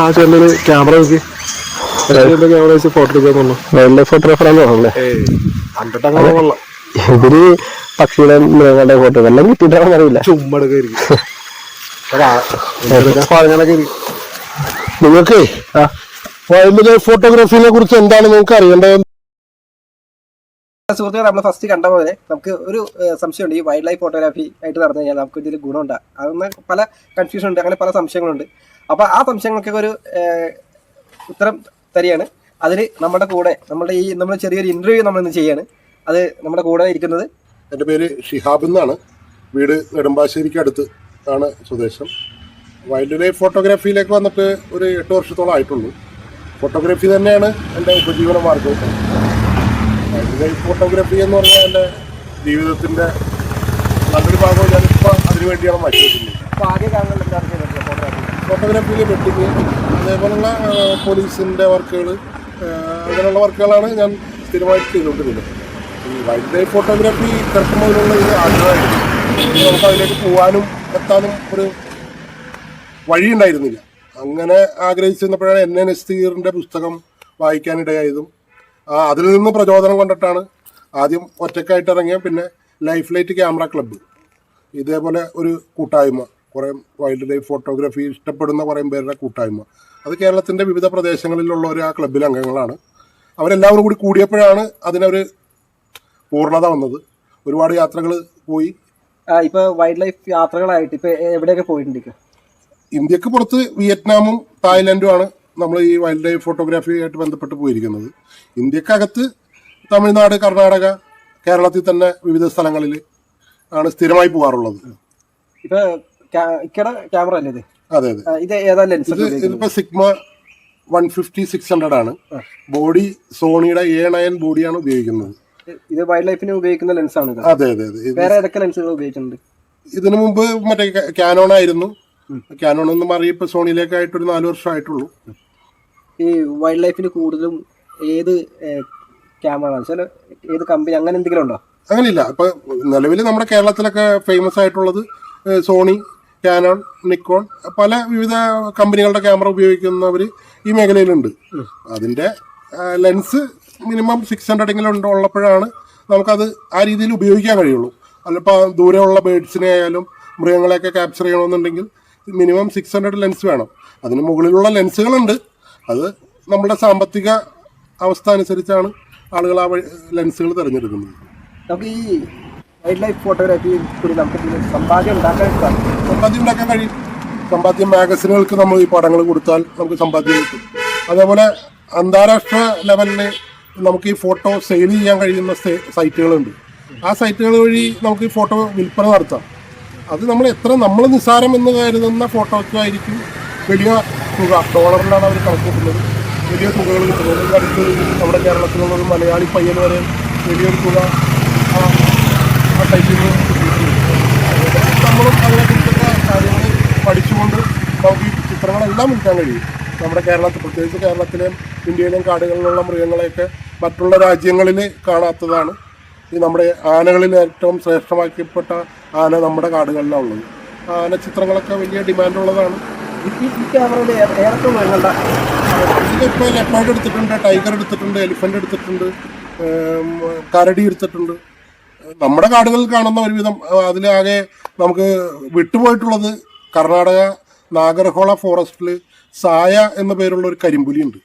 ആ ചേട്ടനൊരു ക്യാമറ നോക്കി. ക്യാമറ വെച്ച് ഫോട്ടോ വൈൽഡ് ലൈഫ് ഇവർ പക്ഷിയുടെ മൃഗങ്ങളുടെ ഫോട്ടോ എല്ലാം കിട്ടിയിട്ടാണെന്ന് അറിയില്ല. നിങ്ങൾക്ക് വൈൽഡ് ലൈഫ് ഫോട്ടോഗ്രാഫിനെ കുറിച്ച് എന്താണ് നിങ്ങൾക്ക് അറിയേണ്ടത്? സുഹൃത്തുക്കളെ നമ്മൾ ഫസ്റ്റ് കണ്ട പോലെ നമുക്ക് ഒരു സംശയമുണ്ട്. ഈ വൈൽഡ് ലൈഫ് ഫോട്ടോഗ്രാഫി ആയിട്ട് നടന്നു കഴിഞ്ഞാൽ നമുക്ക് ഇതിൽ ഗുണമുണ്ടാകും അതൊന്ന് പല കൺഫ്യൂഷൻ ഉണ്ട്. അങ്ങനെ പല സംശയങ്ങളുണ്ട്. അപ്പോൾ ആ സംശയങ്ങൾക്കൊക്കെ ഒരു ഉത്തരം തരികയാണ്. അതിൽ നമ്മുടെ കൂടെ നമ്മുടെ ഈ നമ്മൾ ചെറിയൊരു ഇന്റർവ്യൂ നമ്മൾ ഇന്ന് ചെയ്യാണ്. അത് നമ്മുടെ കൂടെ ഇരിക്കുന്നത് എന്റെ പേര് ഷിഹാബ് എന്നാണ്. വീട് നെടുമ്പാശ്ശേരിക്ക് അടുത്ത് ആണ് സ്വദേശം. വൈൽഡ് ലൈഫ് ഫോട്ടോഗ്രാഫിയിലേക്ക് വന്നിട്ട് ഒരു എട്ട് വർഷത്തോളം ആയിട്ടുള്ളൂ. ഫോട്ടോഗ്രാഫി തന്നെയാണ് എന്റെ ഉപജീവന മാർഗം. വൈൽഡ് ലൈഫ് ഫോട്ടോഗ്രാഫി എന്ന് പറഞ്ഞാൽ എന്റെ ജീവിതത്തിന്റെ നല്ലൊരു ഭാഗം ഞാനിപ്പോൾ അതിനുവേണ്ടിയാണ് മാറ്റി വെക്കുന്നത് അപ്പോൾ ആദ്യ കാലങ്ങളിൽ എന്താണ് ചെയ്തിട്ടുള്ളത് ഫോട്ടോഗ്രാഫി ഫോട്ടോഗ്രാഫിയിൽ വെട്ടിങ് അതേപോലുള്ള പോലീസിന്റെ വർക്കുകൾ അങ്ങനെയുള്ള വർക്കുകളാണ് ഞാൻ സ്ഥിരമായിട്ട് ചെയ്തുകൊണ്ടിരുന്നത്. ഈ വൈൽഡ് ലൈഫ് ഫോട്ടോഗ്രാഫി കിടക്കുന്നതിനുള്ള ഒരു ആഗ്രഹമായിരുന്നു. നമുക്ക് അതിലേക്ക് പോകാനും എത്താനും ഒരു വഴിയുണ്ടായിരുന്നില്ല. അങ്ങനെ ആഗ്രഹിച്ചിരുന്നപ്പോഴാണ് എൻ. എൻ. എസ് തീറിന്റെ പുസ്തകം വായിക്കാനിടയായതും അതിൽ നിന്ന് പ്രചോദനം കൊണ്ടിട്ടാണ് ആദ്യം ഒറ്റക്കായിട്ട് ഇറങ്ങിയ പിന്നെ ലൈഫ് ലൈറ്റ് ക്യാമറ ക്ലബ്ബ്. ഇതേപോലെ ഒരു കൂട്ടായ്മ. കുറേ വൈൽഡ് ലൈഫ് ഫോട്ടോഗ്രാഫി ഇഷ്ടപ്പെടുന്ന കുറേ പേരുടെ കൂട്ടായ്മ. അത് കേരളത്തിന്റെ വിവിധ പ്രദേശങ്ങളിലുള്ള ഒരു ആ ക്ലബിലെ അംഗങ്ങളാണ്. അവരെല്ലാവരും കൂടി കൂടിയപ്പോഴാണ് അതിനൊരു പൂർണത വന്നത്. ഒരുപാട് യാത്രകൾ പോയി. ഇപ്പോൾ വൈൽഡ് ലൈഫ് യാത്രകളായിട്ട് ഇപ്പോൾ എവിടെയൊക്കെ പോയിട്ടുണ്ട്? ഇന്ത്യയ്ക്ക് പുറത്ത് വിയറ്റ്നാമും തായ്ലൻഡുമാണ് നമ്മൾ ഈ വൈൽഡ് ലൈഫ് ഫോട്ടോഗ്രാഫി ആയിട്ട് ബന്ധപ്പെട്ട് പോയിരിക്കുന്നത്. ഇന്ത്യക്കകത്ത് തമിഴ്നാട് കർണാടക കേരളത്തിൽ തന്നെ വിവിധ സ്ഥലങ്ങളിൽ ആണ് സ്ഥിരമായി പോകാറുള്ളത്. ഇപ്പൊ ക്യാ- ഇക്കടെ ക്യാമറ അല്ലേ അതെ അതെ. ഇത് ഏതാ ലെൻസ് ഇത് ഇതിപ്പോ Sigma one fifty six hundred ആണ്. ബോഡി സോണിയുടെ എ നയൻ ബോഡിയാണ് ഉപയോഗിക്കുന്നത്. ഇത് വൈൽഡ് ലൈഫിന് ഉപയോഗിക്കുന്ന ലെൻസ് ആണ് അതെ അതെ അതെ. വേറെ ഏതൊക്കെ ലെൻസുകൾ ഉപയോഗിച്ചിട്ടുണ്ട് ഇതിനു മുമ്പ് മറ്റേ ക്യാനോൺ ആയിരുന്നു. ക്യാനോൺ എന്ന് മാറി സോണിയിലേക്ക് ആയിട്ട് ഒരു നാല് വർഷം ആയിട്ടുള്ളൂ. ഈ വൈൽഡ് ലൈഫിന് കൂടുതലും ഏത് ക്യാമറ ചില ഏത് കമ്പനി അങ്ങനെ എന്തെങ്കിലും ഉണ്ടോ? അങ്ങനെയില്ല. ഇപ്പൊ നിലവിൽ നമ്മുടെ കേരളത്തിലൊക്കെ ഫേമസ് ആയിട്ടുള്ളത് സോണി ക്യാനോൺ നിക്കോൺ പല വിവിധ കമ്പനികളുടെ ക്യാമറ ഉപയോഗിക്കുന്നവർ ഈ മേഖലയിലുണ്ട്. അതിന്റെ ലെൻസ് മിനിമം സിക്സ് ഹൺഡ്രഡ് എങ്കിലും ഉണ്ട് ഉള്ളപ്പോഴാണ് നമുക്കത് ആ രീതിയിൽ ഉപയോഗിക്കാൻ കഴിയുള്ളൂ. അല്ലപ്പോൾ ദൂരെയുള്ള ബേഡ്സിനെ ആയാലും മൃഗങ്ങളെയൊക്കെ ക്യാപ്ചർ ചെയ്യണമെന്നുണ്ടെങ്കിൽ മിനിമം സിക്സ് ഹൺഡ്രഡ് ലെൻസ് വേണം. അതിന് മുകളിലുള്ള ലെൻസുകളുണ്ട് അത് നമ്മുടെ സാമ്പത്തിക അവസ്ഥ അനുസരിച്ചാണ് ആളുകൾ ആ ലെൻസുകൾ തിരഞ്ഞെടുക്കുന്നത്. നമുക്ക് ഈ വൈൽഡ് ലൈഫ് ഫോട്ടോഗ്രാഫി കൂടി നമുക്ക് സമ്പാദ്യം ഉണ്ടാക്കാൻ സമ്പാദ്യം ഉണ്ടാക്കാൻ കഴിയും. സമ്പാദ്യം മാഗസിനുകൾക്ക് നമ്മൾ ഈ പടങ്ങൾ കൊടുത്താൽ നമുക്ക് സമ്പാദ്യം കിട്ടും. അതേപോലെ അന്താരാഷ്ട്ര ലെവലിൽ നമുക്ക് ഈ ഫോട്ടോ സെയിൽ ചെയ്യാൻ കഴിയുന്ന സൈറ്റുകളുണ്ട് ആ സൈറ്റുകൾ വഴി നമുക്ക് ഈ ഫോട്ടോ വിൽപ്പന നടത്താം. അത് നമ്മൾ എത്ര നമ്മൾ നിസ്സാരം എന്ന് കരുതുന്ന ഫോട്ടോക്കായിരിക്കും വലിയ തുക ഡോളറിലാണ് അവർ കണക്കൂട്ടുന്നത് വലിയ തുകകൾ കിട്ടുന്നത്. അടുത്ത് നമ്മുടെ കേരളത്തിലുള്ള ഒരു മലയാളി പയ്യൻ വരെ വലിയൊരു തുക സൈറ്റിൽ നിന്ന് നമ്മളും അതിനെക്കുറിച്ചുള്ള കാര്യങ്ങൾ പഠിച്ചുകൊണ്ട് നമുക്ക് ഈ ചിത്രങ്ങളെല്ലാം വിൽക്കാൻ കഴിയും. നമ്മുടെ കേരളത്തിൽ പ്രത്യേകിച്ച് കേരളത്തിലെയും ഇന്ത്യയിലെയും കാടുകളിലുള്ള മൃഗങ്ങളെയൊക്കെ മറ്റുള്ള രാജ്യങ്ങളിൽ കാണാത്തതാണ് ഈ നമ്മുടെ ആനകളിൽ ഏറ്റവും ശ്രേഷ്ഠമാക്കപ്പെട്ട ആന നമ്മുടെ കാടുകളിലാണ് ഉള്ളത് ആന ചിത്രങ്ങളൊക്കെ വലിയ ഡിമാൻഡുള്ളതാണ്. ഇതിപ്പോൾ ലെപ്പാർഡ് എടുത്തിട്ടുണ്ട് ടൈഗർ എടുത്തിട്ടുണ്ട് എലിഫന്റ് എടുത്തിട്ടുണ്ട് കരടി എടുത്തിട്ടുണ്ട്. നമ്മുടെ കാടുകളിൽ കാണുന്ന ഒരുവിധം അതിലാകെ നമുക്ക് വിട്ടുപോയിട്ടുള്ളത് കർണാടക നാഗർഹോള ഫോറസ്റ്റിൽ സായ എന്ന പേരുള്ള ഒരു കരിമ്പുലി ഉണ്ട്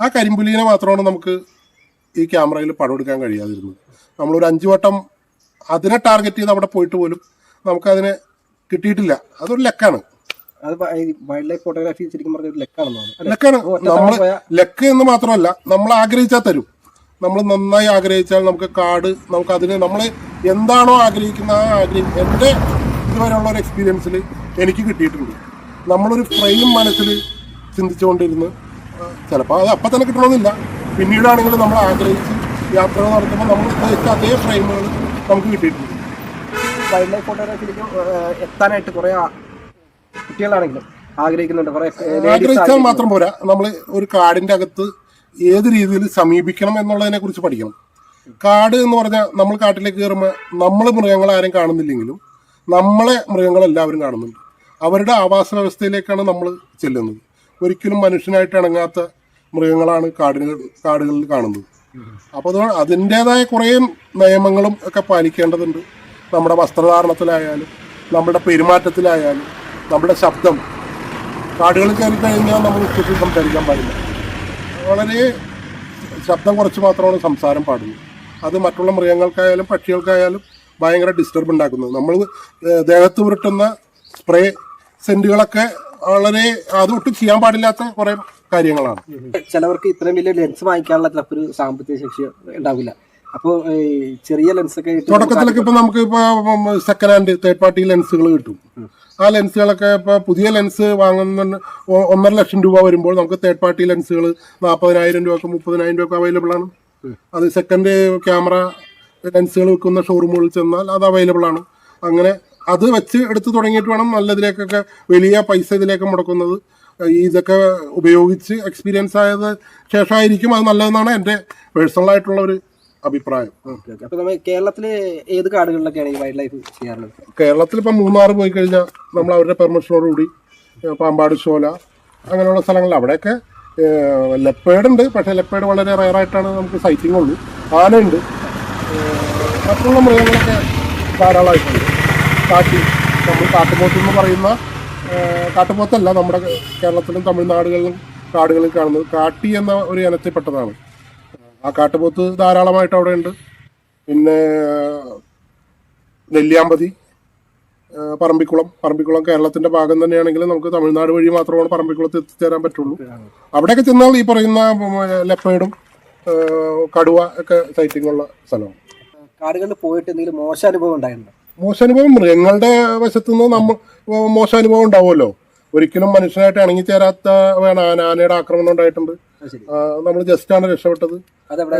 ആ കരിമ്പുലിനെ മാത്രമാണ് നമുക്ക് ഈ ക്യാമറയിൽ പടം എടുക്കാൻ കഴിയാതിരുന്നത്. നമ്മളൊരു അഞ്ചു വട്ടം അതിനെ ടാർഗറ്റ് ചെയ്ത് അവിടെ പോയിട്ട് പോലും നമുക്കതിനെ കിട്ടിയിട്ടില്ല. അതൊരു ലെക്കാണ്. അത് വൈൽഡ് ലൈഫ് ഫോട്ടോഗ്രാഫി ശരിക്കും പറഞ്ഞ ഒരു ലക്കാണ്. നമ്മൾ ലക്ക് എന്ന് മാത്രമല്ല നമ്മൾ ആഗ്രഹിച്ചാൽ തരും. നമ്മൾ നന്നായി ആഗ്രഹിച്ചാൽ നമുക്ക് കാട് നമുക്ക് അതിന് നമ്മൾ എന്താണോ ആഗ്രഹിക്കുന്ന ആ ആഗ്രഹം എന്റെ ഇതുവരെയുള്ള ഒരു എക്സ്പീരിയൻസിൽ എനിക്ക് കിട്ടിയിട്ടുണ്ട്. നമ്മളൊരു ഫ്രെയിം മനസ്സിൽ ചിന്തിച്ചുകൊണ്ടിരുന്ന് ചിലപ്പോൾ അത് അപ്പം തന്നെ കിട്ടണമെന്നില്ല പിന്നീടാണെങ്കിൽ നമ്മൾ ആഗ്രഹിച്ച് യാത്രകൾ നടത്തുമ്പോൾ നമ്മൾ ഉദ്ദേശിച്ച അതേ ഫ്രെയിമുകൾ നമുക്ക് കിട്ടിയിട്ടുണ്ട്. വൈൽഡ് ലൈഫ് ഫോട്ടോഗ്രാഫിലേക്ക് എത്താനായിട്ട് കുറേ കുട്ടികളാണെങ്കിലും ആഗ്രഹിക്കുന്നുണ്ട്. കുറേ ആഗ്രഹിച്ചാൽ മാത്രം പോരാ. നമ്മൾ ഒരു കാടിന്റെ അകത്ത് ഏത് രീതിയിൽ സമീപിക്കണം എന്നുള്ളതിനെ കുറിച്ച് പഠിക്കണം. കാട് എന്ന് പറഞ്ഞാൽ നമ്മൾ കാട്ടിലേക്ക് കയറുമ്പോൾ നമ്മൾ മൃഗങ്ങൾ ആരും കാണുന്നില്ലെങ്കിലും നമ്മളെ മൃഗങ്ങളെല്ലാവരും കാണുന്നുണ്ട്. അവരുടെ ആവാസ വ്യവസ്ഥയിലേക്കാണ് നമ്മൾ ചെല്ലുന്നത്. ഒരിക്കലും മനുഷ്യനായിട്ട് ഇണങ്ങാത്ത മൃഗങ്ങളാണ് കാടുകൾ കാടുകളിൽ കാണുന്നത്. അപ്പോൾ അത് അതിന്റേതായ കുറേ നിയമങ്ങളും ഒക്കെ പാലിക്കേണ്ടതുണ്ട്. നമ്മുടെ വസ്ത്രധാരണത്തിലായാലും നമ്മുടെ പെരുമാറ്റത്തിലായാലും നമ്മുടെ ശബ്ദം. കാടുകളിൽ കയറി കഴിഞ്ഞാൽ നമ്മൾ ഉച്ചത്തിൽ സംസാരിക്കാൻ പാടില്ല. വളരെ ശബ്ദം കുറച്ച് മാത്രമാണ് സംസാരം പാടുന്നത്. അത് മറ്റുള്ള മൃഗങ്ങൾക്കായാലും പക്ഷികൾക്കായാലും ഭയങ്കര ഡിസ്റ്റർബ് ഉണ്ടാക്കുന്നത്. നമ്മൾ ദേഹത്ത് പുരട്ടുന്ന സ്പ്രേ സെന്റുകളൊക്കെ വളരെ അതൊട്ടും ചെയ്യാൻ പാടില്ലാത്ത കുറേ കാര്യങ്ങളാണ്. ചിലവർക്ക് ഇത്രയും വലിയ ലെൻസ് വാങ്ങിക്കാനുള്ള ചിലപ്പോൾ ഒരു സാമ്പത്തിക ശേഷി ഉണ്ടാവില്ല. അപ്പോൾ ചെറിയ ലെൻസൊക്കെ തുടക്കത്തിലൊക്കെ ഇപ്പൊ നമുക്ക് ഇപ്പൊ സെക്കൻഡ് ഹാൻഡ് തേർഡ് പാർട്ടി ലെൻസുകൾ കിട്ടും. ആ ലെൻസുകളൊക്കെ ഇപ്പൊ പുതിയ ലെൻസ് വാങ്ങുന്ന ഒന്നര ലക്ഷം രൂപ വരുമ്പോൾ നമുക്ക് തേർഡ് പാർട്ടി ലെൻസുകൾ നാൽപ്പതിനായിരം രൂപക്ക് മുപ്പതിനായിരം രൂപ അവൈലബിൾ ആണ്. അത് സെക്കൻഡ് ക്യാമറ ലെൻസുകൾ വിൽക്കുന്ന ഷോറൂമുകളിൽ ചെന്നാൽ അത് അവൈലബിൾ ആണ്. അങ്ങനെ അത് വെച്ച് എടുത്ത് തുടങ്ങിയിട്ട് വേണം നല്ലതിലേക്കൊക്കെ വലിയ പൈസ ഇതിലേക്ക് മുടക്കുന്നത്. ഇതൊക്കെ ഉപയോഗിച്ച് എക്സ്പീരിയൻസ് ആയത് ശേഷമായിരിക്കും അത് നല്ലതെന്നാണ് എന്റെ പേഴ്സണലായിട്ടുള്ള ഒരു അഭിപ്രായം. അപ്പൊ നമ്മൾ കേരളത്തിലെ ഏത് കാടുകളിലൊക്കെയാണ് ഈ വൈൽഡ് ലൈഫ് ചെയ്യാറുള്ളത്? കേരളത്തിൽ ഇപ്പം മൂന്നാർ പോയി കഴിഞ്ഞാൽ നമ്മൾ അവരുടെ പെർമിഷനോടുകൂടി കൂടി പാമ്പാട് ശോല അങ്ങനെയുള്ള സ്ഥലങ്ങളിൽ അവിടെയൊക്കെ ലെപ്പേഡ് ഉണ്ട് പക്ഷേ ലെപ്പേഡ് വളരെ റയറായിട്ടാണ് നമുക്ക് സൈറ്റിംഗ് ഉള്ളൂ. ആനയുണ്ട്. മറ്റുള്ള മൃഗങ്ങളൊക്കെ ധാരാളമായിട്ടുണ്ട്. കാട്ടി നമ്മൾ കാട്ടുപോത്ത് എന്ന് പറയുന്ന കാട്ടുപോത്തല്ല നമ്മുടെ കേരളത്തിലും തമിഴ്നാടുകളിലും കാടുകളിൽ കാണുന്നത്. കാട്ടി എന്ന ഒരു ഇനത്തിൽപ്പെട്ടതാണ്. ആ കാട്ടുപോത്ത് ധാരാളമായിട്ട് അവിടെ ഉണ്ട്. പിന്നെ നെല്ലിയാമ്പതി പറമ്പിക്കുളം. പറമ്പിക്കുളം കേരളത്തിന്റെ ഭാഗം തന്നെയാണെങ്കിലും നമുക്ക് തമിഴ്നാട് വഴി മാത്രമാണ് പറമ്പിക്കുളത്ത് എത്തിച്ചേരാൻ പറ്റുള്ളൂ. അവിടെയൊക്കെ ചെന്നാൽ ഈ പറയുന്ന ലെപ്പേഡും കടുവ ഒക്കെ സൈറ്റിംഗ് ഉള്ള സ്ഥലമാണ്. കാടുകളിൽ പോയിട്ട് എന്തെങ്കിലും മോശം അനുഭവം ഉണ്ടായിട്ടുണ്ടോ? മോശാനുഭവം മൃഗങ്ങളുടെ വശത്തുനിന്ന് നമ്മ മോശാനുഭവം ഉണ്ടാവുമല്ലോ. ഒരിക്കലും മനുഷ്യനായിട്ട് ഇണങ്ങിച്ചേരാത്ത വേണം ആന ആനയുടെ ആക്രമണം ഉണ്ടായിട്ടുണ്ട്. നമ്മൾ ജസ്റ്റ് ആണ് രക്ഷപ്പെട്ടത്.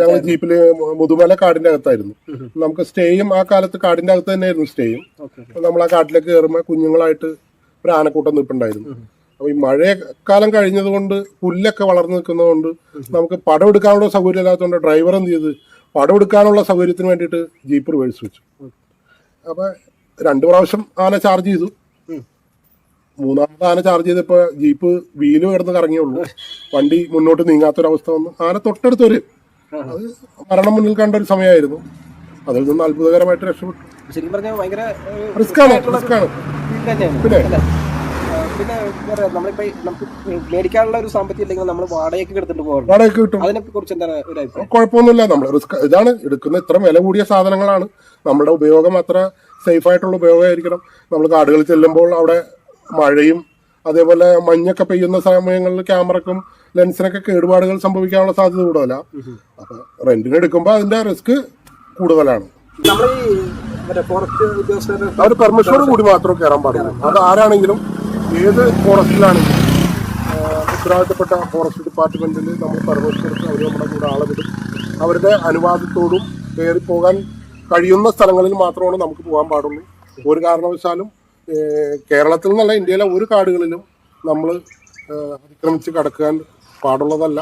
ഞങ്ങൾ ജീപ്പിൽ മുതുമല കാടിന്റെ അകത്തായിരുന്നു. നമുക്ക് സ്റ്റേയും ആ കാലത്ത് കാടിന്റെ അകത്ത് തന്നെയായിരുന്നു സ്റ്റേയും. നമ്മൾ ആ കാട്ടിലേക്ക് കയറുമ്പോൾ കുഞ്ഞുങ്ങളായിട്ട് ഒരു ആനക്കൂട്ടം നിൽപ്പുണ്ടായിരുന്നു അപ്പൊ ഈ മഴക്കാലം കഴിഞ്ഞത് കൊണ്ട് പുല്ലൊക്കെ വളർന്നു നിൽക്കുന്നതുകൊണ്ട് നമുക്ക് പടം എടുക്കാനുള്ള സൗകര്യം ഇല്ലാത്തതുകൊണ്ട് ഡ്രൈവർ എന്ത് ചെയ്ത് പടം എടുക്കാനുള്ള സൗകര്യത്തിന് വേണ്ടിയിട്ട് ജീപ്പ് റിവേഴ്സ് വെച്ചു. അപ്പൊ രണ്ടു പ്രാവശ്യം ആന ചാർജ് ചെയ്തു. മൂന്നാമത് ആന ചാർജ് ചെയ്തപ്പോൾ ജീപ്പ് വീൽ കിടന്ന് കറങ്ങിയുള്ളൂ. വണ്ടി മുന്നോട്ട് നീങ്ങാത്തൊരവസ്ഥ വന്നു. ആന തൊട്ടടുത്തൊരു അത് മരണം മുന്നിൽ കണ്ട ഒരു സമയമായിരുന്നു. അതിൽ നിന്ന് അത്ഭുതകരമായിട്ട് രക്ഷപ്പെട്ടു. ശരിക്കും പറഞ്ഞാൽ ഭയങ്കര റിസ്ക് ആണ് റിസ്ക് ആണ് പിന്നെ? നമ്മളിപ്പോ നമുക്ക് മേടിക്കാനുള്ള ഒരു സാമ്പത്തികം ഇല്ലെങ്കിൽ നമ്മൾ വാടകയ്ക്ക് എടുത്തിട്ട് പോകണം. വാടകയ്ക്ക് കിട്ടും. അതിനെ കുറിച്ച് എന്താണ് ഒരു അഭിപ്രായം? കുഴപ്പമൊന്നുമില്ല. നമ്മൾ റിസ്ക് ഇതാണ് എടുക്കുന്ന ഇത്ര വില കൂടിയ സാധനങ്ങളാണ്. നമ്മുടെ ഉപയോഗം അത്ര സേഫ് ആയിട്ടുള്ള ഉപയോഗമായിരിക്കണം. നമ്മൾ കാടുകളിൽ ചെല്ലുമ്പോൾ അവിടെ മഴയും അതേപോലെ മഞ്ഞൊക്കെ പെയ്യുന്ന സമയങ്ങളിൽ ക്യാമറക്കും ലെൻസിനൊക്കെ കേടുപാടുകൾ സംഭവിക്കാനുള്ള സാധ്യത കൂടുതലാണ് അപ്പൊ റെന്റിന് എടുക്കുമ്പോൾ അതിന്റെ റിസ്ക് കൂടുതലാണ്. അവർ പെർമിഷനോട് കൂടി മാത്രം കയറാൻ പാടുള്ളൂ. അത് ആരാണെങ്കിലും ഏത് ഫോറസ്റ്റിലാണെങ്കിലും ഉത്തരവാദിത്തപ്പെട്ട ഫോറസ്റ്റ് ഡിപ്പാർട്ട്മെന്റിൽ നമ്മൾ പെർമിഷൻ എടുത്ത് അവർ നമ്മുടെ കൂടെ ആളെ വിടും. അവരുടെ അനുവാദത്തോടും കയറി പോകാൻ കഴിയുന്ന സ്ഥലങ്ങളിൽ മാത്രമാണ് നമുക്ക് പോകാൻ പാടുള്ളൂ. ഒരു കാരണവശാലും കേരളത്തിൽ നിന്നല്ല ഇന്ത്യയിലെ ഒരു കാടുകളിലും നമ്മൾ അതിക്രമിച്ച് കടക്കാൻ പാടുള്ളതല്ല.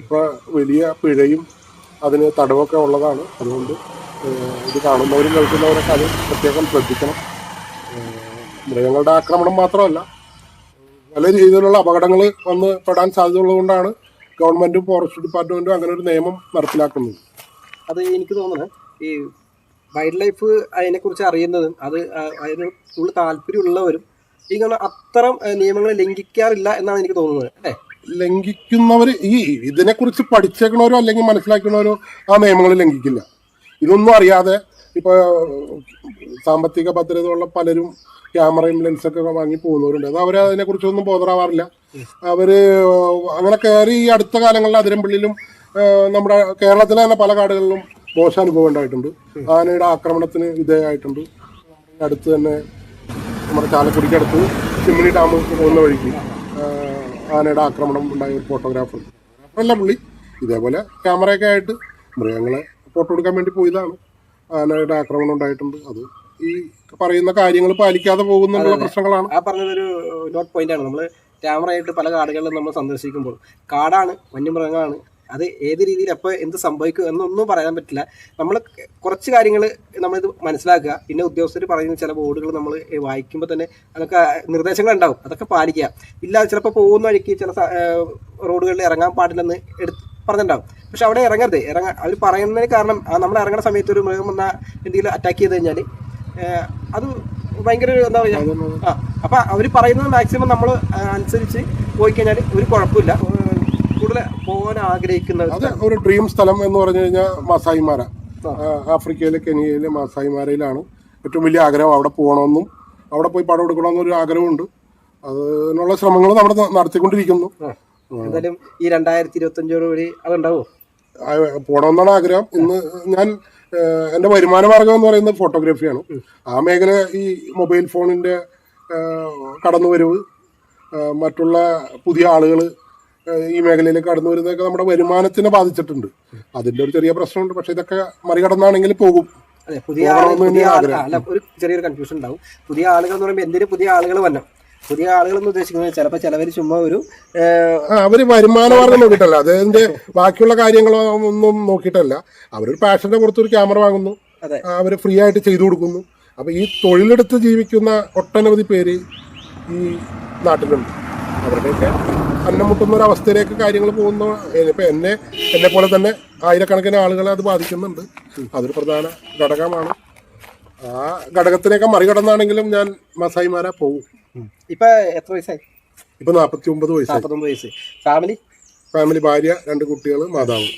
ഇപ്പൊ വലിയ പിഴയും അതിന് തടവൊക്കെ ഉള്ളതാണ്. അതുകൊണ്ട് ഇത് കാണുന്നവരും കേൾക്കുന്നവരൊക്കെ അത് പ്രത്യേകം ശ്രദ്ധിക്കണം. മൃഗങ്ങളുടെ ആക്രമണം മാത്രമല്ല പല രീതിയിലുള്ള അപകടങ്ങൾ വന്ന് പെടാൻ സാധ്യതയുള്ളതുകൊണ്ടാണ് ഗവൺമെന്റും ഫോറസ്റ്റ് ഡിപ്പാർട്ട്മെന്റും അങ്ങനെ ഒരു നിയമം നടപ്പിലാക്കുന്നത്. അത് എനിക്ക് തോന്നുന്നത് ഈ വൈൽഡ് ലൈഫ് അതിനെക്കുറിച്ച് അറിയുന്നതും അത് അതിന് കൂടുതൽ താല്പര്യമുള്ളവരും ഇങ്ങനെ അത്തരം നിയമങ്ങളെ ലംഘിക്കാറില്ല എന്നാണ് എനിക്ക് തോന്നുന്നത് അല്ലേ? ലംഘിക്കുന്നവർ ഈ ഇതിനെക്കുറിച്ച് പഠിച്ചേക്കണവരോ അല്ലെങ്കിൽ മനസ്സിലാക്കണവരോ ആ നിയമങ്ങൾ ലംഘിക്കില്ല. ഇതൊന്നും അറിയാതെ ഇപ്പൊ സാമ്പത്തിക ഭദ്രതയുള്ള പലരും ക്യാമറയും ലെൻസൊക്കെ വാങ്ങി പോകുന്നവരുണ്ട്. അത് അവർ അതിനെക്കുറിച്ചൊന്നും ബോധറാവാറില്ല അവർ അങ്ങനെ കയറി ഈ അടുത്ത കാലങ്ങളിൽ അതിരമ്പള്ളിയിലും നമ്മുടെ കേരളത്തിലെ തന്നെ പല കാടുകളിലും മോശം അനുഭവം ഉണ്ടായിട്ടുണ്ട് ആനയുടെ ആക്രമണത്തിന് വിധേയമായിട്ടുണ്ട് അടുത്ത് തന്നെ നമ്മുടെ ചാലക്കുടിക്ക് അടുത്ത് ചിമ്മിനി ഡാം പോകുന്ന വഴിക്ക് ആനയുടെ ആക്രമണം ഉണ്ടായ ഒരു ഫോട്ടോഗ്രാഫർ. അല്ല പുള്ളി. ഇതേപോലെ ക്യാമറയൊക്കെ ആയിട്ട് മൃഗങ്ങളെ ഫോട്ടോ എടുക്കാൻ വേണ്ടി പോയതാണ്. ആനയുടെ ആക്രമണം ഉണ്ടായിട്ടുണ്ട്. അത് ഈ പറയുന്ന കാര്യങ്ങൾ പാലിക്കാതെ പോകുന്നുള്ള പ്രശ്നങ്ങളാണ്. ആ പറഞ്ഞതൊരു നോട്ട് പോയിന്റ് ആണ്. നമ്മൾ ക്യാമറ ആയിട്ട് പല കാടുകളിലും നമ്മൾ സന്ദർശിക്കുമ്പോൾ കാടാണ് വന്യമൃഗങ്ങളാണ്. അത് ഏത് രീതിയിൽ എപ്പോൾ എന്ത് സംഭവിക്കും എന്നൊന്നും പറയാൻ പറ്റില്ല. നമ്മൾ കുറച്ച് കാര്യങ്ങൾ നമ്മളിത് മനസ്സിലാക്കുക. പിന്നെ ഉദ്യോഗസ്ഥർ പറയുന്ന ചില ബോർഡുകൾ നമ്മൾ വായിക്കുമ്പോൾ തന്നെ അതൊക്കെ നിർദ്ദേശങ്ങൾ ഉണ്ടാവും. അതൊക്കെ പാലിക്കുക. ഇല്ല ചിലപ്പോൾ പോകുന്ന വഴിക്ക് ചില റോഡുകളിൽ ഇറങ്ങാൻ പാടില്ലെന്ന് എടുത്ത് പറഞ്ഞിട്ടുണ്ടാവും. പക്ഷെ അവിടെ ഇറങ്ങരുത്. ഇറങ്ങാൻ അവർ പറയുന്നതിന് കാരണം നമ്മൾ ഇറങ്ങുന്ന സമയത്ത് ഒരു മൃഗം വന്ന എന്തെങ്കിലും അറ്റാക്ക് ചെയ്ത് കഴിഞ്ഞാൽ അത് ഭയങ്കര ഒരു എന്താ പറയുക ആ അപ്പം അവർ പറയുന്നത് മാക്സിമം നമ്മൾ അനുസരിച്ച് പോയി കഴിഞ്ഞാൽ ഒരു കുഴപ്പമില്ല. കൂടുതൽ പോകാൻ ആഗ്രഹിക്കുന്നത് അത് ഒരു ഡ്രീം സ്ഥലം എന്ന് പറഞ്ഞു കഴിഞ്ഞാൽ മാസായിമാര. ആഫ്രിക്കയിലെ കെനിയയിലെ മാസായിമാരയിലാണ് ഏറ്റവും വലിയ ആഗ്രഹം അവിടെ പോകണമെന്നും അവിടെ പോയി പടം എടുക്കണമെന്നൊരു ആഗ്രഹമുണ്ട്. അതിനുള്ള ശ്രമങ്ങൾ നമ്മുടെ നടത്തിക്കൊണ്ടിരിക്കുന്നു. എന്തായാലും ഈ രണ്ടായിരത്തി ഇരുപത്തി അഞ്ചോടുകൂടി അതുണ്ടാവോ പോകണമെന്നാണ് പോണമെന്നാണ് ആഗ്രഹം. ഇന്ന് ഞാൻ എന്റെ വരുമാന മാർഗം എന്ന് പറയുന്നത് ഫോട്ടോഗ്രാഫിയാണ്. ആ മേഖല ഈ മൊബൈൽ ഫോണിന്റെ കടന്നുവരവ് മറ്റുള്ള പുതിയ ആളുകൾ ഈ മേഖലയിലേക്ക് കടന്നു വരുന്നതൊക്കെ നമ്മുടെ വരുമാനത്തിനെ ബാധിച്ചിട്ടുണ്ട്. അതിന്റെ ഒരു ചെറിയ പ്രശ്നമുണ്ട്. പക്ഷെ ഇതൊക്കെ മറികടന്നാണെങ്കിൽ പോകും. അതെ പുതിയ ആൾ പുതിയ അല്ല ഒരു ചെറിയൊരു കൺഫ്യൂഷൻ ഉണ്ടാവും. പുതിയ ആളുകൾ എന്ന് പറയുമ്പോൾ എന്തിനു പുതിയ ആളുകൾ വന്നു? പുതിയ ആളുകൾ എന്ന് ഉദ്ദേശിക്കുന്നത് ചിലപ്പോൾ ചിലവർ ചുമ്മാ ഒരു അവർ ആ, അവർ വരുമാന മാർഗം നോക്കിയിട്ടല്ല. അതിന്റെ ബാക്കിയുള്ള കാര്യങ്ങളോ ഒന്നും നോക്കിയിട്ടല്ല. അവരൊരു പാഷന്റെ പുറത്ത് ഒരു ക്യാമറ വാങ്ങുന്നു. അവർ ഫ്രീ ആയിട്ട് ചെയ്തു കൊടുക്കുന്നു. അപ്പൊ ഈ തൊഴിലെടുത്ത് ജീവിക്കുന്ന ഒട്ടനവധി പേര് ഈ നാട്ടിലുണ്ട്. അവരുടെയൊക്കെ അന്നം മുട്ടുന്ന ഒരു അവസ്ഥയിലേക്ക് കാര്യങ്ങൾ പോകുന്ന ഇപ്പം എന്നെ എന്നെ പോലെ തന്നെ ആയിരക്കണക്കിന് ആളുകളെ അത് ബാധിക്കുന്നുണ്ട്. അതൊരു പ്രധാന ഘടകമാണ്. ആ ഘടകത്തിനെയൊക്കെ മറികടന്നാണെങ്കിലും ഞാൻ മസായിമാരെ പോകും ഇപ്പൊ എത്ര വയസ്സായി? ഇപ്പൊ നാൽപ്പത്തി ഒമ്പത് വയസ്സ് നാൽപ്പത്തൊമ്പത് വയസ്സ് ഫാമിലി? ഫാമിലി ഭാര്യ രണ്ട് കുട്ടികൾ മാതാവ്.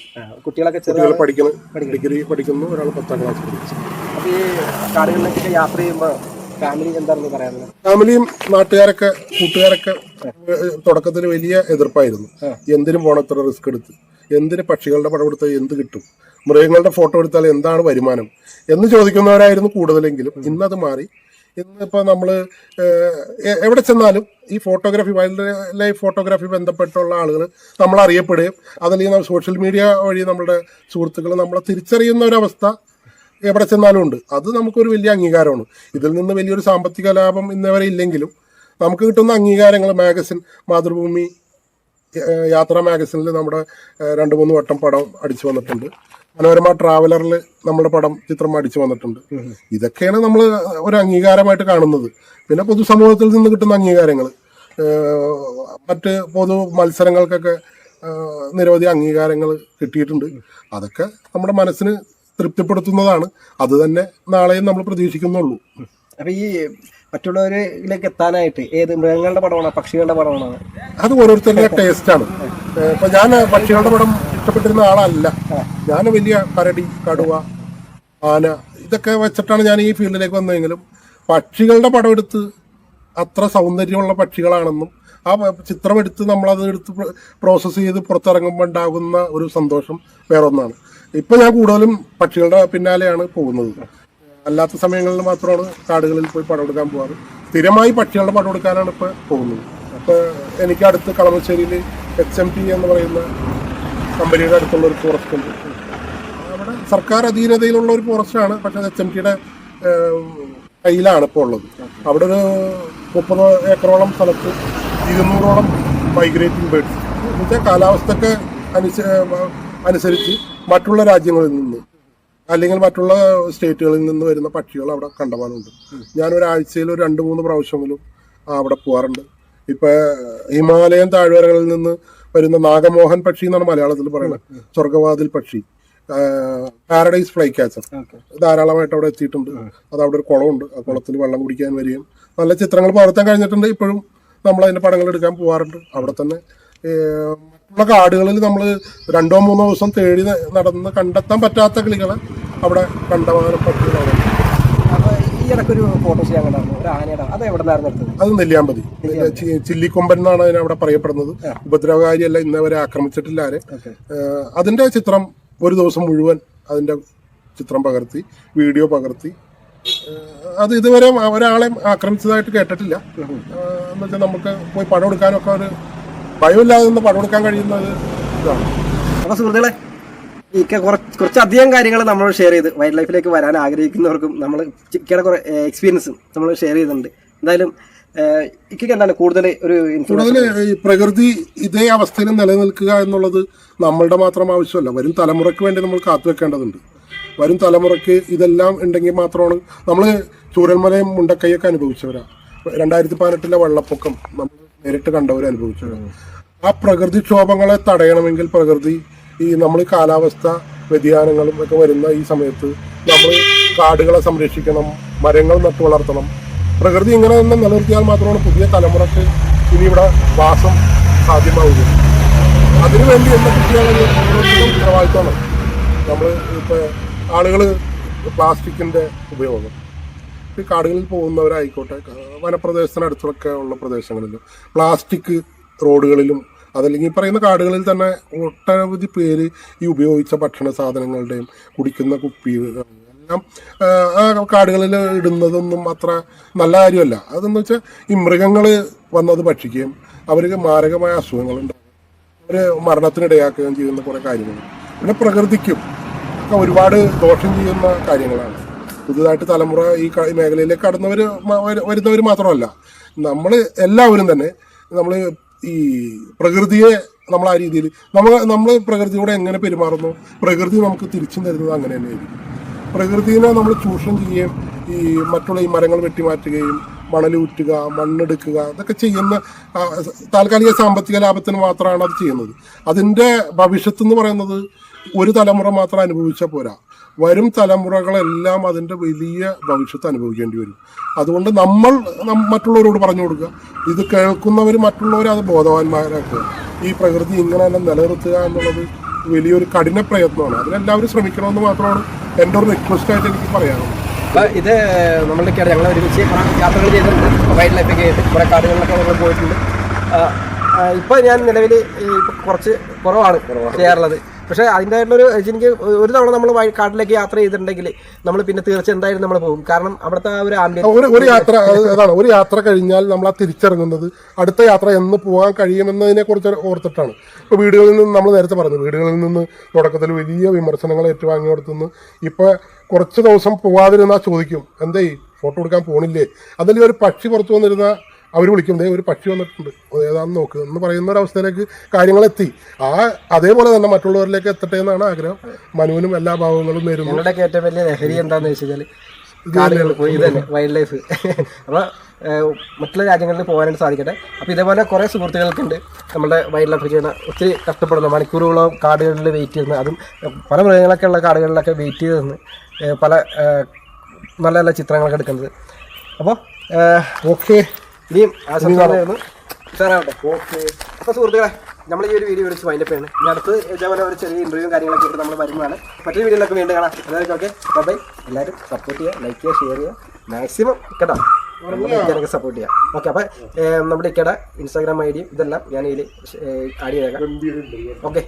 കുട്ടികളൊക്കെ കുട്ടികൾ പഠിക്കണം. ഡിഗ്രി പഠിക്കുന്നു ഒരാൾ പത്താം ക്ലാസ് പഠിച്ചു. അപ്പൊ ഈ കാടുകളിലേക്കൊക്കെ യാത്ര ചെയ്യുമ്പോൾ ഫാമിലി എന്താണെന്ന് പറയാനുള്ളത് ഫാമിലിയും നാട്ടുകാരൊക്കെ കൂട്ടുകാരൊക്കെ തുടക്കത്തിന് വലിയ എതിർപ്പായിരുന്നു. എന്തിനും പോണം ഇത്ര റിസ്ക് എടുത്ത്? എന്തിന് പക്ഷികളുടെ പടം എടുത്താൽ എന്ത് കിട്ടും? മൃഗങ്ങളുടെ ഫോട്ടോ എടുത്താൽ എന്താണ് വരുമാനം? എന്ന് ചോദിക്കുന്നവരായിരുന്നു കൂടുതലെങ്കിലും. ഇന്നത് മാറി. ഇന്നിപ്പോൾ നമ്മൾ എവിടെ ചെന്നാലും ഈ ഫോട്ടോഗ്രാഫി വൈൽഡ് ലൈഫ് ഫോട്ടോഗ്രാഫി ബന്ധപ്പെട്ടുള്ള ആളുകൾ നമ്മൾ അറിയപ്പെടുകയും അതല്ലെങ്കിൽ സോഷ്യൽ മീഡിയ വഴി നമ്മുടെ സുഹൃത്തുക്കൾ നമ്മളെ തിരിച്ചറിയുന്ന ഒരവസ്ഥ എവിടെ ചെന്നാലും ഉണ്ട്. അത് നമുക്കൊരു വലിയ അംഗീകാരമാണ്. ഇതിൽ നിന്ന് വലിയൊരു സാമ്പത്തിക ലാഭം ഇന്നവരെ ഇല്ലെങ്കിലും നമുക്ക് കിട്ടുന്ന അംഗീകാരങ്ങൾ മാഗസിൻ മാതൃഭൂമി യാത്രാ മാഗസിനിൽ നമ്മുടെ രണ്ട് മൂന്ന് വട്ടം പടം അടിച്ചു വന്നിട്ടുണ്ട്. മനോരമ ട്രാവലറിൽ നമ്മുടെ പടം ചിത്രം അടിച്ചു വന്നിട്ടുണ്ട്. ഇതൊക്കെയാണ് നമ്മൾ ഒരു അംഗീകാരമായിട്ട് കാണുന്നത്. പിന്നെ പൊതുസമൂഹത്തിൽ നിന്ന് കിട്ടുന്ന അംഗീകാരങ്ങൾ. മറ്റ് പൊതു മത്സരങ്ങൾക്കൊക്കെ നിരവധി അംഗീകാരങ്ങൾ കിട്ടിയിട്ടുണ്ട്. അതൊക്കെ നമ്മുടെ മനസ്സിന് തൃപ്തിപ്പെടുത്തുന്നതാണ്. അത് തന്നെ നാളെയും നമ്മൾ പ്രതീക്ഷിക്കുന്നുള്ളൂ. അപ്പൊ ഈ മറ്റുള്ളവരിലേക്ക് എത്താനായിട്ട് ഏത് മൃഗങ്ങളുടെ പടമാണോ പക്ഷികളുടെ പടമാണോ? അത് ഓരോരുത്തരുടെ ടേസ്റ്റാണ് ഇപ്പൊ ഞാൻ പക്ഷികളുടെ പടം ഇഷ്ടപ്പെട്ടിരുന്ന ആളല്ല. ഞാൻ വലിയ കരടി കടുവ ആന ഇതൊക്കെ വെച്ചിട്ടാണ് ഞാൻ ഈ ഫീൽഡിലേക്ക് വന്നതെങ്കിലും പക്ഷികളുടെ പടം എടുത്ത് അത്ര സൗന്ദര്യമുള്ള പക്ഷികളാണെന്നും ആ ചിത്രമെടുത്ത് നമ്മളത് എടുത്ത് പ്രോസസ്സ് ചെയ്ത് പുറത്തിറങ്ങുമ്പോൾ ഉണ്ടാകുന്ന ഒരു സന്തോഷം വേറൊന്നാണ്. ഇപ്പം ഞാൻ കൂടുതലും പക്ഷികളുടെ പിന്നാലെയാണ് പോകുന്നത്. അല്ലാത്ത സമയങ്ങളിൽ മാത്രമാണ് കാടുകളിൽ പോയി പടം എടുക്കാൻ പോകാറ് സ്ഥിരമായി പക്ഷികളുടെ പടം എടുക്കാനാണ് ഇപ്പോൾ പോകുന്നത്. അപ്പോൾ എനിക്ക് അടുത്ത് കളമശ്ശേരിയിൽ എച്ച് എം ടി എന്ന് പറയുന്ന കമ്പനിയുടെ അടുത്തുള്ള ഒരു ഫോറസ്റ്റ് ഉണ്ട്. അവിടെ സർക്കാർ അധീനതയിലുള്ള ഒരു ഫോറസ്റ്റാണ് പക്ഷെ എച്ച് എം ടിയുടെ കയ്യിലാണ് ഇപ്പോൾ ഉള്ളത്. അവിടെ ഒരു മുപ്പത് ഏക്കറോളം സ്ഥലത്ത് ഇരുന്നൂറോളം മൈഗ്രേറ്റിംഗ് ബേഡ്സ് എന്നുവെച്ചാൽ കാലാവസ്ഥക്ക് അനുസ അനുസരിച്ച് മറ്റുള്ള രാജ്യങ്ങളിൽ നിന്ന് അല്ലെങ്കിൽ മറ്റുള്ള സ്റ്റേറ്റുകളിൽ നിന്ന് വരുന്ന പക്ഷികൾ അവിടെ കണ്ടമാനുണ്ട് ഞാൻ ഒരാഴ്ചയിൽ ഒരു രണ്ട് മൂന്ന് പ്രാവശ്യമെങ്കിലും അവിടെ പോകാറുണ്ട് ഇപ്പൊ ഹിമാലയൻ താഴ്വരകളിൽ നിന്ന് വരുന്ന നാഗമോഹൻ പക്ഷി എന്നാണ് മലയാളത്തിൽ പറയുന്നത്. സ്വർഗവാതിൽ പക്ഷി. പാരഡൈസ് ഫ്ലൈ ക്യാച്ചർ ധാരാളമായിട്ട് അവിടെ എത്തിയിട്ടുണ്ട്. അത് അവിടെ ഒരു കുളമുണ്ട്. ആ കുളത്തിൽ വെള്ളം കുടിക്കാൻ വരികയും നല്ല ചിത്രങ്ങൾ പകർത്താൻ കഴിഞ്ഞിട്ടുണ്ട് ഇപ്പോഴും. നമ്മൾ അതിന്റെ പടങ്ങൾ എടുക്കാൻ പോകാറുണ്ട് അവിടെ തന്നെ മറ്റുള്ള കാടുകളിൽ നമ്മൾ രണ്ടോ മൂന്നോ ദിവസം തേടി നടന്ന് കണ്ടെത്താൻ പറ്റാത്ത കിളികളെ അവിടെ കണ്ടമാനം പറ്റുന്നതാണ് ഫോട്ടോസ് ഞാൻ കണ്ടായിരുന്നു ഒരു ആനയുടെ അത് എവിടെ നിന്നായിരുന്നു എടുത്തത്? അത് നെല്ലിയാമ്പതി. ചില്ലിക്കൊമ്പൻ എന്നാണ് അതിനെ അവിടെ പറയപ്പെടുന്നത്. ഉപദ്രവകാരിയല്ല ഇന്നവരെ ആക്രമിച്ചിട്ടില്ല ആരെ. അതിന്റെ ചിത്രം ഒരു ദിവസം മുഴുവൻ അതിന്റെ ചിത്രം പകർത്തി വീഡിയോ പകർത്തി അത് ഇതുവരെ ഒരാളെ ആക്രമിച്ചതായിട്ട് കേട്ടിട്ടില്ല. എന്ന് വെച്ചാൽ നമുക്ക് പോയി പടം എടുക്കാനൊക്കെ ഒരു ഭയമില്ലാതെ നിന്ന് പടം എടുക്കാൻ കഴിയുന്നത് ഇതാണ്. അപ്പൊ സുഹൃത്തുക്കളെ ഈ കുറച്ച് കുറച്ചധികം കാര്യങ്ങൾ നമ്മൾ ഷെയർ ചെയ്ത് വൈൽഡ് ലൈഫിലേക്ക് വരാൻ ആഗ്രഹിക്കുന്നവർക്കും നമ്മൾ ചിക്കയുടെ കുറെ എക്സ്പീരിയൻസും നമ്മൾ ഷെയർ ചെയ്തിട്ടുണ്ട് എന്തായാലും ഇക്കൊക്കെ എന്താണ് കൂടുതൽ ഒരു കൂടുതൽ പ്രകൃതി ഇതേ അവസ്ഥയിൽ നിലനിൽക്കുക എന്നുള്ളത് നമ്മളുടെ മാത്രം ആവശ്യമല്ല. വരും തലമുറയ്ക്ക് വേണ്ടി നമ്മൾ കാത്തുവെക്കേണ്ടതുണ്ട്. വരും തലമുറയ്ക്ക് ഇതെല്ലാം ഉണ്ടെങ്കിൽ മാത്രമാണ് നമ്മൾ ചൂരന്മലയും മുണ്ടക്കൈയൊക്കെ അനുഭവിച്ചവരാ. രണ്ടായിരത്തി പതിനെട്ടിലെ വെള്ളപ്പൊക്കം നമ്മൾ നേരിട്ട് കണ്ടവർ അനുഭവിച്ചവരാണ് ആ പ്രകൃതിക്ഷോഭങ്ങളെ തടയണമെങ്കിൽ പ്രകൃതി ഈ നമ്മൾ കാലാവസ്ഥ വ്യതിയാനങ്ങളും ഒക്കെ വരുന്ന ഈ സമയത്ത് നമ്മൾ കാടുകളെ സംരക്ഷിക്കണം മരങ്ങൾ നട്ടു വളർത്തണം. പ്രകൃതി ഇങ്ങനെ തന്നെ നിലനിർത്തിയാൽ മാത്രമാണ് പുതിയ തലമുറയ്ക്ക് ഇനി ഇവിടെ വാസം സാധ്യമാവുക. അതിനുവേണ്ടി എന്തൊക്കെ ചെയ്യാനുള്ള ഉത്തരവാദിത്തമാണ് നമ്മൾ ഇപ്പോൾ ആളുകൾ പ്ലാസ്റ്റിക്കിന്റെ ഉപയോഗം. ഈ കാടുകളിൽ പോകുന്നവരായിക്കോട്ടെ വനപ്രദേശത്തിനടുത്തൊക്കെ ഉള്ള പ്രദേശങ്ങളിൽ പ്ലാസ്റ്റിക് റോഡുകളിലും അതല്ലെങ്കിൽ പറയുന്ന കാടുകളിൽ തന്നെ ഒട്ടനവധി പേര് ഈ ഉപയോഗിച്ച ഭക്ഷണ സാധനങ്ങളുടെയും കുടിക്കുന്ന കുപ്പി എല്ലാം ആ കാടുകളിൽ ഇടുന്നതൊന്നും അത്ര നല്ല കാര്യമല്ല. അതെന്ന് വെച്ചാൽ ഈ മൃഗങ്ങൾ വന്നത് ഭക്ഷിക്കുകയും അവർക്ക് മാരകമായ അസുഖങ്ങളുണ്ടാകും. അവർ മരണത്തിനിടയാക്കുകയും ചെയ്യുന്ന കുറേ കാര്യങ്ങൾ പിന്നെ പ്രകൃതിക്കും ഒക്കെ ഒരുപാട് ദോഷം ചെയ്യുന്ന കാര്യങ്ങളാണ്. പുതുതായിട്ട് തലമുറ ഈ മേഖലയിലേക്ക് കടന്നവർ വരുന്നവർ മാത്രമല്ല. നമ്മൾ എല്ലാവരും തന്നെ നമ്മൾ ഈ പ്രകൃതിയെ നമ്മൾ ആ രീതിയിൽ നമ്മൾ നമ്മൾ പ്രകൃതിയോട് എങ്ങനെ പെരുമാറുന്നു? പ്രകൃതി നമുക്ക് തിരിച്ചും തരുന്നത് അങ്ങനെ തന്നെയായിരിക്കും പ്രകൃതിയെ നമ്മൾ ചൂഷണം ചെയ്യുകയും ഈ മറ്റുള്ള ഈ മരങ്ങൾ വെട്ടിമാറ്റുകയും മണലൂറ്റുക മണ്ണെടുക്കുക അതൊക്കെ ചെയ്യുന്ന താൽക്കാലിക സാമ്പത്തിക ലാഭത്തിന് മാത്രമാണ് അത് ചെയ്യുന്നത്. അതിന്റെ ഭവിഷ്യത്ത് എന്ന് പറയുന്നത് ഒരു തലമുറ മാത്രം അനുഭവിച്ച പോരാ. വരും തലമുറകളെല്ലാം അതിന്റെ വലിയ ഭവിഷ്യത്ത് അനുഭവിക്കേണ്ടി വരും. അതുകൊണ്ട് നമ്മൾ മറ്റുള്ളവരോട് പറഞ്ഞു കൊടുക്കുക. ഇത് കേൾക്കുന്നവർ മറ്റുള്ളവരെ അത് ബോധവാന്മാരാക്കുക. ഈ പ്രകൃതി ഇങ്ങനെ തന്നെ നിലനിർത്തുക എന്നുള്ളത് വലിയൊരു കഠിന പ്രയത്നമാണ്. അതിനെല്ലാവരും ശ്രമിക്കണമെന്ന് മാത്രമാണ് എന്റെ ഒരു റിക്വസ്റ്റ് ആയിട്ട് എനിക്ക് പറയാനുള്ളത്. അപ്പൊ ഇത് നമ്മളിലൊക്കെയാണ് ഞങ്ങൾ ഒരുമിച്ച് യാത്രകൾ ചെയ്തിട്ടുണ്ട്. വൈൽഡ് ലൈഫൊക്കെ ആയിട്ട് കുറേ കാടുകളിലൊക്കെ നമ്മൾ പോയിട്ടുണ്ട്. ആ, ആ, ഇപ്പൊ ഞാൻ നിലവിൽ ഇപ്പൊ കുറച്ച് കുറവാണ്. ചെയ്യാറുള്ളത്. പക്ഷേ അതിന്റെ ആയിട്ടുള്ളൊരു എനിക്ക് ഒരു തവണ നമ്മൾ കാട്ടിലേക്ക് യാത്ര ചെയ്തിട്ടുണ്ടെങ്കിൽ നമ്മൾ പിന്നെ തീർച്ച എന്തായാലും നമ്മൾ പോകും. കാരണം അവിടുത്തെ ആ ഒരു ആംബിയൻസ് ഒരു യാത്ര അത് അതാണ് ഒരു യാത്ര കഴിഞ്ഞാൽ നമ്മൾ ആ തിരിച്ചിറങ്ങുന്നത് അടുത്ത യാത്ര എന്ന് പോകാൻ കഴിയുമെന്നതിനെ കുറിച്ച് ഓർത്തിട്ടാണ്. ഇപ്പോൾ വീടുകളിൽ നിന്ന് നമ്മൾ നേരത്തെ പറഞ്ഞു വീടുകളിൽ നിന്ന് തുടക്കത്തിൽ വലിയ വിമർശനങ്ങൾ ഏറ്റുവാങ്ങി കൊടുത്തുനിന്ന് ഇപ്പോൾ കുറച്ച് ദിവസം പോവാതിരുന്നാൽ ചോദിക്കും എന്തേ ഫോട്ടോ എടുക്കാൻ പോണില്ലേ? അതിൽ ഒരു പക്ഷി പുറത്തു വന്നിരുന്ന അവർ വിളിക്കും ദേ ഒരു പക്ഷി വന്നിട്ടുണ്ട്. ഏതാണെന്ന് നോക്ക്. എന്ന് പറയുന്ന ഒരു അവസ്ഥയിലേക്ക് കാര്യങ്ങളെത്തി. ആ അതേപോലെ തന്നെ മറ്റുള്ളവരിലേക്ക് എത്തട്ടെ എന്നാണ് ആഗ്രഹം. മനുവിനും എല്ലാ ഭാവങ്ങളും നേരുന്നു. ഞങ്ങളുടെയൊക്കെ ഏറ്റവും വലിയ ലഹരി എന്താണെന്ന് വെച്ച് കഴിഞ്ഞാൽ കാടുകളിൽ പോയി വൈൽഡ് ലൈഫ് അപ്പോൾ മറ്റുള്ള രാജ്യങ്ങളിൽ പോകാനായിട്ട് സാധിക്കട്ടെ. അപ്പോൾ ഇതേപോലെ കുറേ സുഹൃത്തുക്കൾക്കുണ്ട്. നമ്മുടെ വൈൽഡ് ലൈഫ് ചെയ്യുന്ന ഒത്തിരി കഷ്ടപ്പെടുന്ന. മണിക്കൂറുകളോളം കാടുകളിൽ വെയിറ്റ് ചെയ്യുന്ന അതും പല മൃഗങ്ങളൊക്കെ ഉള്ള കാടുകളിലൊക്കെ വെയിറ്റ് ചെയ്ത് നിന്ന് പല നല്ല നല്ല ചിത്രങ്ങളൊക്കെ എടുക്കുന്നത്. അപ്പോൾ ഓക്കെ ഇനിയും ആശംസകളായിരുന്നു സാറാവട്ടെ ഓക്കെ. അപ്പോൾ സുഹൃത്തുക്കളെ നമ്മൾ ഈ ഒരു വീഡിയോ വിളിച്ച് വൈൻഡപ്പ് ആണ് ഇനി അടുത്ത് ഇതേപോലെ ഒരു ചെറിയ ഇന്റർവ്യൂ കാര്യങ്ങളൊക്കെ ആയിട്ട് നമ്മൾ വരുന്നതാണ്. മറ്റൊരു വീഡിയോയിലൊക്കെ വീണ്ടും കാണാം. അതായത് ഓക്കെ ബൈ എല്ലാവരും സപ്പോർട്ട് ചെയ്യുക ലൈക്ക് ചെയ്യുക ഷെയർ ചെയ്യുക. മാക്സിമം കേട്ടോ നമ്മളൊക്കെ സപ്പോർട്ട് ചെയ്യാം ഓക്കെ അപ്പോൾ നമ്മുടെ ഇക്കയുടെ ഇൻസ്റ്റാഗ്രാം ഐ ഡിയും ഇതെല്ലാം ഞാൻ ഇതിൽ ആഡ് ചെയ്തേക്കാം. ഓക്കെ